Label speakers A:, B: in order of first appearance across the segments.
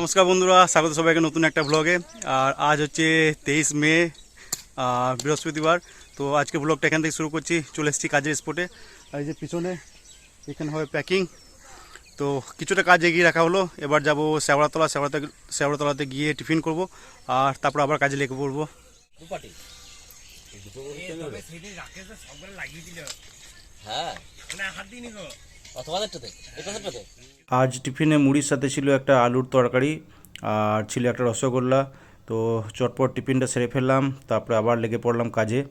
A: নমস্কার বন্ধুরা স্বাগত সবাইকে নতুন একটা ব্লগে আর আজ হচ্ছে তেইশ মে বৃহস্পতিবার। তো আজকে ব্লগটা এখান থেকে শুরু করছি চলে এসেছি কাজের স্পটে আর এই যে পিছনে এখানে হবে প্যাকিং তো কিছুটা কাজ এগিয়ে রাখা হলো। এবার যাব শ্যাওড়াতলা শ্যাওড়াতে শ্যাওড়াতলাতে গিয়ে টিফিন করব। আর তারপর আবার কাজে লেগে পড়ব।
B: হ্যাঁ। এটাতে
A: আজ টিফিনে মুড়ির সাথে ছিল একটা আলুর তরকারি, আর ছিল একটা রসগোল্লা। তো চটপট টিফিনটা সেরে ফেললাম, তারপরে আবার লেগে পড়লাম কাজে।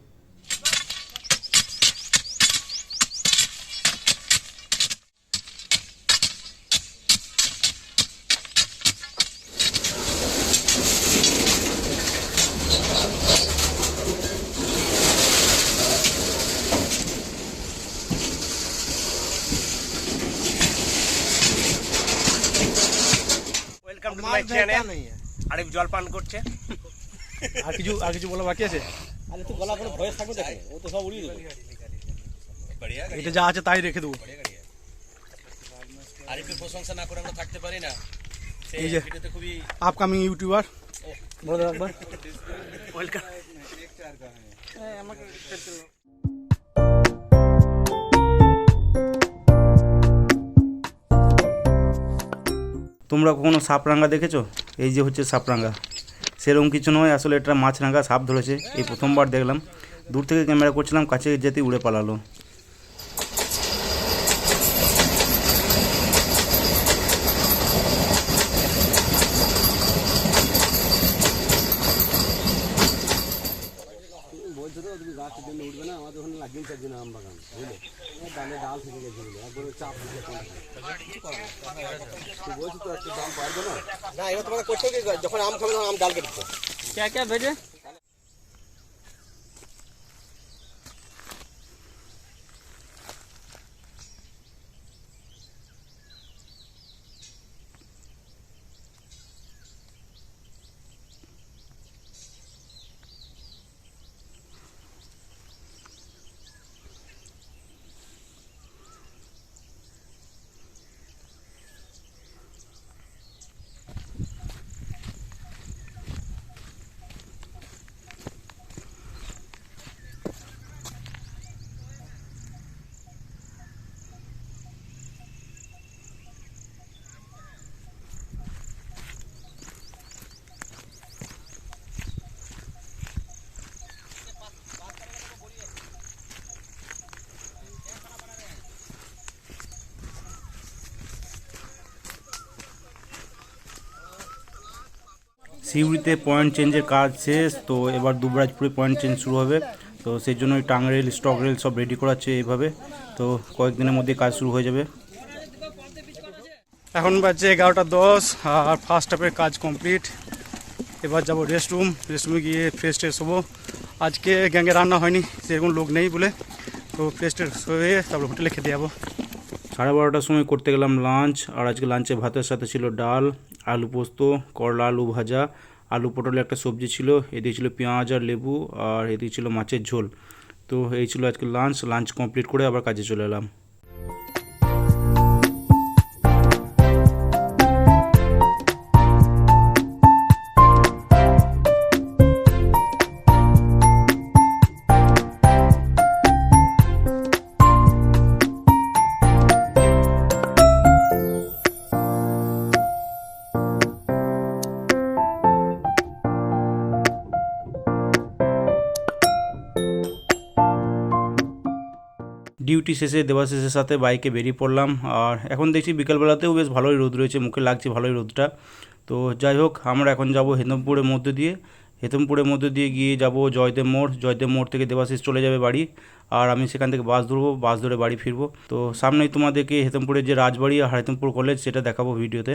C: ওয়েলকাম টু মাই চ্যানেল আরেক জল পান করছে
A: আর কিছু আর কিছু বলা বাকি আছে?
B: আরে তুই গলা কোনো ভয়ে থাকবে দেখে। ও তো সব উড়িয়ে দেবে।
A: এটা যা আছে তাই রেখে দেবো।
B: আরিফের প্রশংসা না করে আমরা থাকতে পারি না সেই
A: এই যে।
B: ভিডিওতে খুবই
A: আপকামিং ইউটিউবার বলে দাও একবার
C: ওয়েলকাম
A: তোমরা কখনো সাপরাঙ্গা দেখেছ? এই যে হচ্ছে সাপরাঙ্গা। সেরকম কিছু নয়, আসলে এটা মাছরাঙ্গা, সাপ ধরেছে। এই প্রথমবার দেখলাম। দূর থেকে ক্যামেরা করছিলাম, কাছে যেতে উড়ে পালালো।
D: বলছে তো, তুমি গাছ উঠবে না, আমাদের ওখানে লাগিয়ে চার আম বাগান, বুঝলে? ডাল থেকে গেছে একবারে চাপ দিতে তুই বলছিস তো একটু দাম পারবে না?
B: না এবার তোমাকে করছ যখন আম খাবে তখন আম ডাল কেটে
C: কে কে ভেজে
A: সিউড়িতে পয়েন্ট চেঞ্জের কাজ শেষ তো এবার দুবরাজপুরে পয়েন্ট চেঞ্জ শুরু হবে। তো সেই জন্য ওই টাং রেল স্টক রেল সব রেডি করাচ্ছে এইভাবে। তো কয়েকদিনের মধ্যে কাজ শুরু হয়ে যাবে। এখন বাজছে এগারোটা দশ আর ফার্স্ট হাফের কাজ কমপ্লিট এবার যাব রেস্ট রুম রেস্ট রুমে গিয়ে ফ্রেশ ট্রেশ হব। আজকে গ্যাংয়ে রান্না হয়নি সেরকম লোক নেই বলে। তো ফ্রেশ ট্রেশ হয়ে তারপর হোটেলে খেতে যাব। সাড়ে বারোটার সময় করতে গেলাম লাঞ্চ আর আজকে লাঞ্চে ভাতের সাথে ছিল ডাল। আলু পোস্ত, করলা, আলু ভাজা, আলু পটলের একটা সবজি ছিল, এদিকে ছিল পেঁয়াজ আর লেবু, আর এদিকে ছিল মাছের ঝোল। তো এই ছিল আজকে লাঞ্চ লাঞ্চ কমপ্লিট করে আবার কাজে চলে এলাম। ডিউটি শেষে দেবাশিসের সাথে বাইকে বেরিয়ে পড়লাম। আর এখন দেখছি বিকালবেলাতেও বেশ ভালোই রোদ রয়েছে, মুখে লাগছে ভালোই রোদটা। তো যাই হোক, আমরা এখন যাব হেতমপুরের মধ্যে দিয়ে। হেতমপুরের মধ্যে দিয়ে গিয়ে যাব জয়দেব মোড়। জয়দেব মোড় থেকে দেবাশিস চলে যাবে বাড়ি। আর আমি সেখান থেকে বাস ধরবো, বাস ধরে বাড়ি ফিরবো। তো সামনেই তোমাদেরকে হেতমপুরের যে রাজবাড়ি আর হেতমপুর কলেজ, সেটা দেখাবো ভিডিওতে।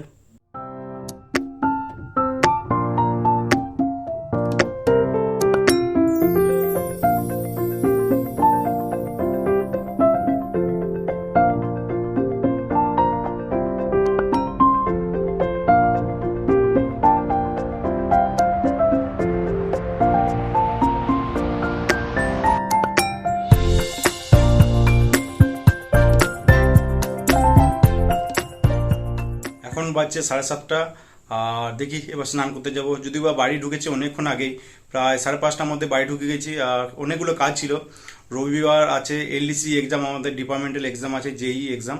A: বাজছে সাড়ে সাতটা। আর দেখি, এবার স্নান করতে যাব। যদিও বা বাড়ি ঢুকেছি অনেকক্ষণ আগেই, প্রায় সাড়ে পাঁচটার মধ্যে বাড়ি ঢুকে গেছি। আর অনেকগুলো কাজ ছিল। রবিবার আছে এলডিসি এক্সাম আমাদের ডিপার্টমেন্টাল এক্সাম আছে জেই এক্সাম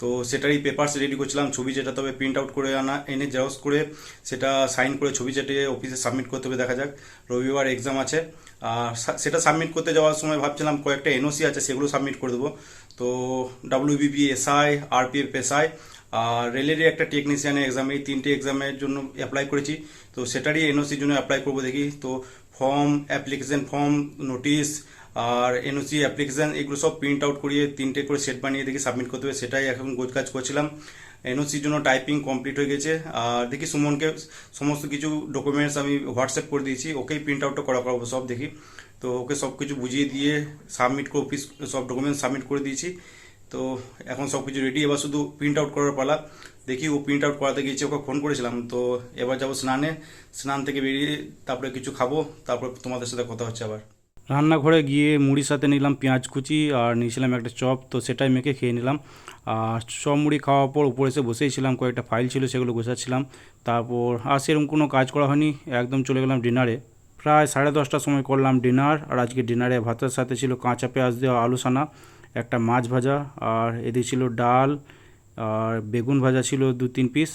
A: তো সেটারই পেপারস রেডি করছিলাম, ছবি যেটা তবে প্রিন্ট আউট করে আনা, এনে জেরক্স করে সেটা সাইন করে ছবি চেটে অফিসে সাবমিট করতে হবে, দেখা যাক। রবিবার এক্সাম আছে। আর সেটা সাবমিট করতে যাওয়ার সময় ভাবছিলাম কয়েকটা এনওসি আছে, সেগুলো সাবমিট করে দেবো। তো ডাব্লিউবিপি এসআই আরপিএফ এসআই আর রেলেরই একটা টেকনিশিয়ানের এক্সাম এই তিনটে এক্সামের জন্য অ্যাপ্লাই করেছি। তো সেটারই এনওসির জন্য অ্যাপ্লাই করব দেখি। তো ফর্ম অ্যাপ্লিকেশন ফর্ম নোটিশ আর এনওসি অ্যাপ্লিকেশান এগুলো সব প্রিন্ট আউট করিয়ে তিনটে করে সেট বানিয়ে দেখি সাবমিট করতে হবে। সেটাই এখন গোজকাজ করছিলাম। এনওসির জন্য টাইপিং কমপ্লিট হয়ে গেছে। আর দেখি সুমনকে সমস্ত কিছু ডকুমেন্টস আমি হোয়াটসঅ্যাপ করে দিয়েছি। ওকেই প্রিন্ট আউটটা করা করাবো সব দেখি। তো ওকে সব কিছু বুঝিয়ে দিয়ে সাবমিট করে অফিস সব ডকুমেন্টস সাবমিট করে দিয়েছি। তো এখন সব কিছু রেডি এবার শুধু প্রিন্ট আউট করার পালা। দেখি ও প্রিন্ট আউট করাতে গিয়েছে, ওকে ফোন করেছিলাম। তো এবার যাব স্নানে। স্নান থেকে বেরিয়ে তারপরে কিছু খাব, তারপর তোমাদের সাথে কথা হচ্ছে আবার। রান্নাঘরে গিয়ে মুড়ির সাথে নিলাম পেঁয়াজ কুচি আর নিয়েছিলাম একটা চপ, তো সেটাই মেখে খেয়ে নিলাম। আর চপ মুড়ি খাওয়ার পর উপরে এসে বসেইছিলাম, কয়েকটা ফাইল ছিল সেগুলো গোছাচ্ছিলাম। তারপর আর সেরকম কোনো কাজ করা হয়নি, একদম চলে গেলাম ডিনারে প্রায় সাড়ে দশটার সময় করলাম ডিনার, আর আজকে ডিনারে ভাতের সাথে ছিল কাঁচা পেঁয়াজ দেওয়া আলু সানা একটা মাছ ভাজা, আর এদিকে ছিল ডাল, আর বেগুন ভাজা ছিল দু তিন পিস,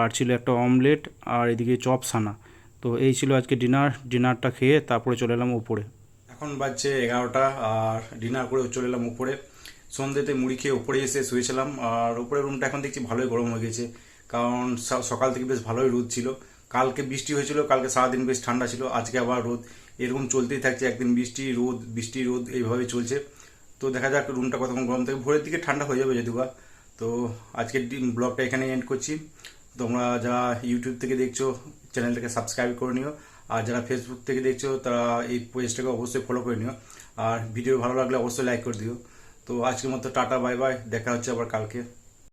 A: আর ছিল একটা অমলেট, আর এদিকে চপ সানা তো এই ছিল আজকে ডিনার, ডিনারটা খেয়ে তারপরে চলে এলাম উপরে। এখন বাজছে এগারোটা, আর ডিনার করে চলে এলাম উপরে। সন্ধ্যেতে মুড়ি খেয়ে উপরে এসে শুয়েছিলাম, আর উপরে রুমটা এখন দেখছি ভালোই গরম হয়ে গেছে, কারণ সকাল থেকে বেশ ভালোই রোদ ছিল। কালকে বৃষ্টি হয়েছিল, কালকে সারাদিন বেশ ঠান্ডা ছিল, আজকে আবার রোদ। এরকম চলতেই থাকছে, একদিন বৃষ্টি, রোদ বৃষ্টি, রোদ এইভাবে চলছে। তো দেখা যাক, রুমটা কতক্ষণ গরম থাকে। ভোরের দিকে ঠান্ডা হয়ে যাবে যদিও বা। তো আজকের ব্লগটা এখানে এন্ড করছি। তোমরা যারা ইউটিউব থেকে দেখছ, চ্যানেলটাকে সাবস্ক্রাইব করে নিও। আর যারা ফেসবুক থেকে দেখছ, তারা এই পেজটাকে অবশ্যই ফলো করে নিও। আর ভিডিও ভালো লাগলে অবশ্যই লাইক করে দিও। তো আজকের মতো টাটা বাই বাই দেখা হচ্ছে আবার কালকে।